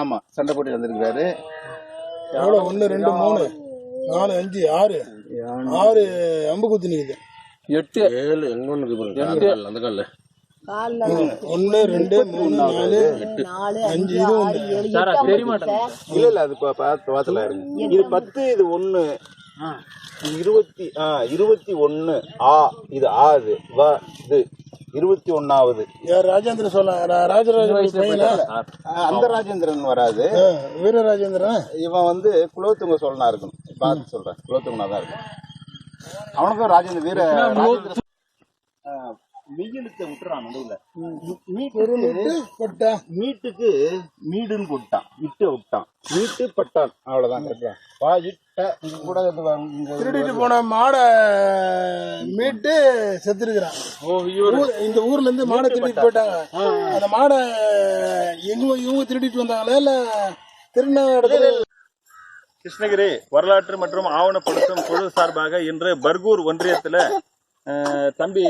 ஆமா சண்டை போட்டு வந்திருக்கிறாரு. எவ்வளோ ஒன்று ரெண்டு மூணு நாலு அஞ்சு ஆறு. ஆறு அம்பு குத்தி நிக்குது. எட்டு. ஏழு எங்க ஒண்ணு இருக்கு பாருங்க அந்த கல்லு, அந்த கல்லு ஒன்று ரெண்டு மூணு நாலு. அஞ்சு இது ஒன்று தெரிய மாட்டேன் இல்ல இல்ல அது பா- பார்த்து வாசல இருங்க இது பத்து இது இது இருபத்தி ஆ இருபத்தி ஒண்ணு ஆ இது ஆ இது வ இது. இருபத்தி ஒன்னாவது. யார் ராஜேந்திர சோழ ராஜராஜ அந்த ராஜேந்திரன் வராது. ஆ, வீரராஜேந்திரன்? இவன் வந்து குலோத்துங்க சோழனா இருக்கும் பார்த்து சொல்றேன். குலோத்துங்கனா தான் இருக்கும் அவனுக்கும் ராஜேந்திர வீர வெயிலுக்கு விட்டுறான் நடுவுல. மீட்டுக்கு மீடுன்னு போட்டான் விட்டு விட்டான். மீட்டு பட்டான். அவ்வளவுதான். வா இட்ட கூட திருடிட்டு போன மாடை மீட்டு செத்துருக்கிறான். இந்த ஊர்ல இருந்து மாடை திருடிட்டு போயிட்டாங்க. அந்த மாடை எங்க இவங்க திருடிட்டு வந்தாங்களா? இல்ல திருநா இடத்துல கிருஷ்ணகிரி வரலாற்று மற்றும் ஆவணப்படுத்தும் குழு சார்பாக இன்று பர்கூர் ஒன்றியத்துல தம்பி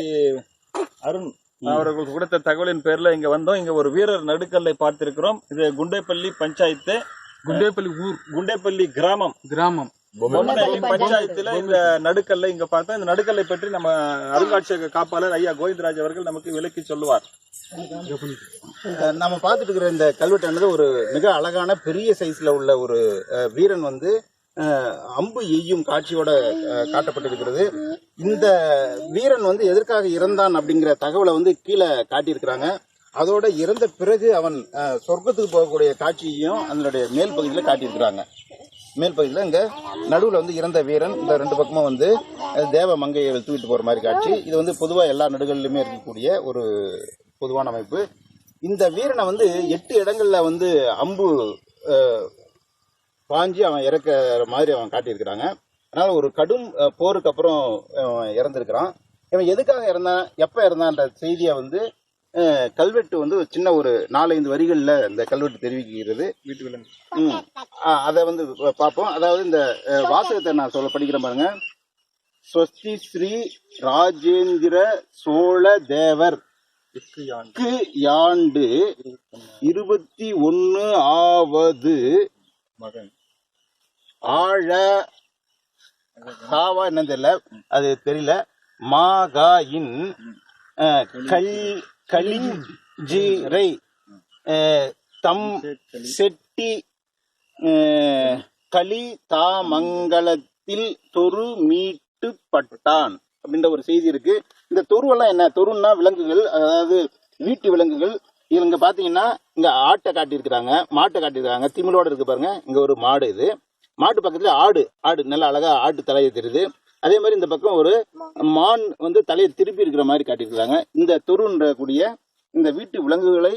அருண் அவர்கள் கொடுத்த தகவலின் பேர்ல இங்க வந்தோம். இங்க ஒரு வீரர் நடுக்கல்லை பார்த்திருக்கிறோம். இது குண்டேப்பள்ளி பஞ்சாயத்து குண்டேப்பள்ளி ஊர். குண்டேப்பள்ளி கிராமம். கிராமம். பஞ்சாயத்துல இந்த நடுக்கல்லை இங்க பார்த்தோம். இந்த நடுக்கல்லை பற்றி நம்ம அருங்காட்சியக காப்பாளர் ஐயா கோவிந்தராஜ் அவர்கள் நமக்கு விளக்கி சொல்லுவார். நம்ம பார்த்துட்டு இருக்கிற இந்த கல்வெட்டானது ஒரு மிக அழகான பெரிய சைஸ்ல உள்ள ஒரு அஹ், வீரன் வந்து அஹ், அம்பு எய்யும் காட்சியோட அஹ், காட்டப்பட்டிருக்கிறது. இந்த வீரன் வந்து எதற்காக இறந்தான் அப்படிங்கிற தகவலை வந்து கீழே காட்டியிருக்கிறாங்க. அதோட இறந்த பிறகு அவன் சொர்க்கத்துக்கு போகக்கூடிய காட்சியையும் அதனுடைய மேல் பகுதியில் காட்டியிருக்கிறாங்க. மேல் பகுதியில் இங்க நடுவில் வந்து இறந்த வீரன் இந்த ரெண்டு பக்கமும் வந்து தேவ மங்கையை தூக்கிட்டு போற மாதிரி காட்சி. இது வந்து பொதுவாக எல்லா நடுகளிலுமே இருக்கக்கூடிய ஒரு பொதுவான அமைப்பு. இந்த வீரனை வந்து எட்டு இடங்கள்ல வந்து அம்பு அஹ், பாஞ்சு அவன் இறக்கிற மாதிரி அவன் காட்டியிருக்கிறாங்க. அதனால ஒரு கடும் போருக்கு அப்புறம் இறந்திருக்கிறான். இவன் எதுக்காக இறந்தான்? எப்ப இறந்தான்ற செய்தியை வந்து கல்வெட்டு வந்து சின்ன ஒரு நாலஞ்சு வரிகள்ல இந்த கல்வெட்டு தெரிவிக்கிறது. வீட்டு விலங்கு ம். ஆ, அதை வந்து பார்ப்போம். அதாவது இந்த வாசகத்தை நான் சொல்ல படிக்கிறேன் பாருங்க. ஸ்வஸ்தி ஸ்ரீ ராஜேந்திர சோழ தேவர். யாண்டு. இருபத்தி ஒன்னு ஆவது மகன். ஆழ ஹாவா என்னன்னு தெரியல. அது தெரியல. மாகாயின் கல் களிஞ்சீரை தம் செட்டி களி தாமங்கலத்தில் தொரு மீட்டு பட்டான் அப்படின்ற ஒரு செய்தி இருக்கு. இந்த தொருவெல்லாம் என்ன? தொருன்னா விலங்குகள் அதாவது வீட்டு விலங்குகள். இவங்க பாத்தீங்கன்னா இங்க ஆட்டை காட்டியிருக்கிறாங்க மாட்டை காட்டியிருக்காங்க திமிழோட இருக்கு பாருங்க. இங்க ஒரு மாடு இது. மாட்டு பக்கத்துல ஆடு ஆடு நல்ல அழகா ஆட்டு தலையை தெரியுது அதே மாதிரி இந்த பக்கம் ஒரு மான் வந்து தலையை திருப்பி இருக்கிற மாதிரி காட்டியிருக்கிறாங்க. இந்த தொருன்ற கூடிய இந்த வீட்டு விலங்குகளை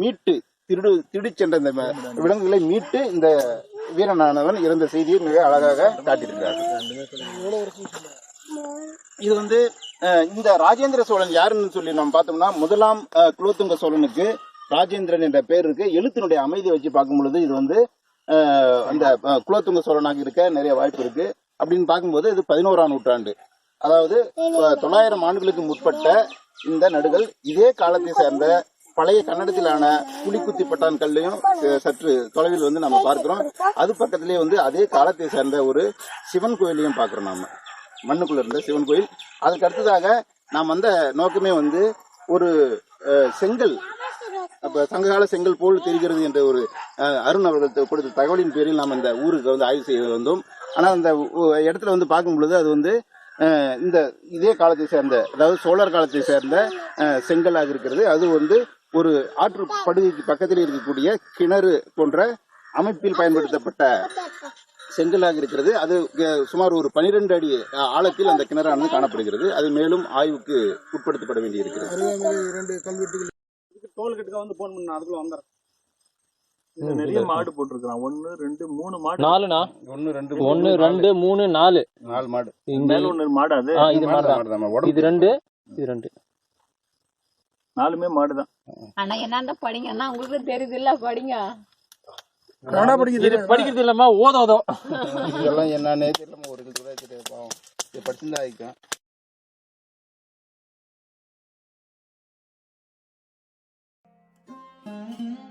மீட்டு திருடு திருடி சென்ற இந்த விலங்குகளை மீட்டு இந்த வீரனானவன் இறந்த செய்தியை மிக அழகாக காட்டியிருக்கிறார் இது வந்து இந்த ராஜேந்திர சோழன் யாருன்னு சொல்லி நம்ம பார்த்தோம்னா முதலாம் குலோத்துங்க சோழனுக்கு ராஜேந்திரன் என்ற பேர் இருக்கு. எழுத்தினுடைய அமைதியை வச்சு பார்க்கும் பொழுது இது வந்து அந்த குலத்துங்க சோழனாக இருக்க நிறைய வாய்ப்பு இருக்கு. அப்படின்னு பார்க்கும்போது இது பதினோராம் நூற்றாண்டு. அதாவது தொள்ளாயிரம் ஆண்டுகளுக்கு முற்பட்ட இந்த நடுகள் இதே காலத்தை சேர்ந்த பழைய கன்னடத்திலான புலிக்குத்தி பட்டான் கல்லையும் சற்று தொலைவில் வந்து நம்ம பார்க்கிறோம். அது பக்கத்திலேயே வந்து அதே காலத்தை சேர்ந்த ஒரு சிவன் கோயிலையும் பார்க்கிறோம் நாம. மண்ணுக்குள்ள இருந்த சிவன் கோயில். அதுக்கு அடுத்ததாக நாம் வந்த நோக்கமே வந்து ஒரு செங்கல் சங்ககால செங்கல் போல் தெரிகிறது என்ற ஒரு அருண் அவர்கள் கொடுத்த தகவலின் பேரில் நாம் இந்த ஊருக்கு வந்து ஆய்வு செய்ய வந்தோம். ஆனால் அந்த இடத்துல வந்து பார்க்கும் பொழுது அது வந்து இந்த இதே காலத்தை சேர்ந்த அதாவது சோழர் காலத்தை சேர்ந்த செங்கலாக இருக்கிறது. அது வந்து ஒரு ஆற்று படுகைக்கு பக்கத்தில் இருக்கக்கூடிய கிணறு போன்ற அமைப்பில் பயன்படுத்தப்பட்ட செங்கலாக இருக்கிறது. அது சுமார் ஒரு பனிரெண்டு அடி ஆழத்தில் அந்த கிணறானது காணப்படுகிறது. அது மேலும் ஆய்வுக்கு உட்படுத்தப்பட வேண்டியிருக்கிறது. டோல்கேட்டுக்கு வந்து போன் பண்ண அதுக்குள்ள வந்துடுறேன் நிறைய மாடு போட்டிருக்கான் ஒன்னு ரெண்டு மூணு மாடு. நாலுண்ணா? ஒன்னு ரெண்டு ஒன்னு ரெண்டு மூணு நாலு. நாலு மாடு. இந்த மேல ஒண்ணு மாடு அது. இது உடம்பு இது ரெண்டு இது ரெண்டு. நாலுமே மாடுதான். ஆனா என்னண்ட படிங்கன்னா உங்களுக்கு தெரியுது இல்ல படிங்க. படிக்கிறது? இல்லாம ஓதோதோ இதெல்லாம் என்னன்னே தெரியல ஒரு இது கூட தெரியாது பாவம் இது படிச்சிருந்தா Mm-hmm.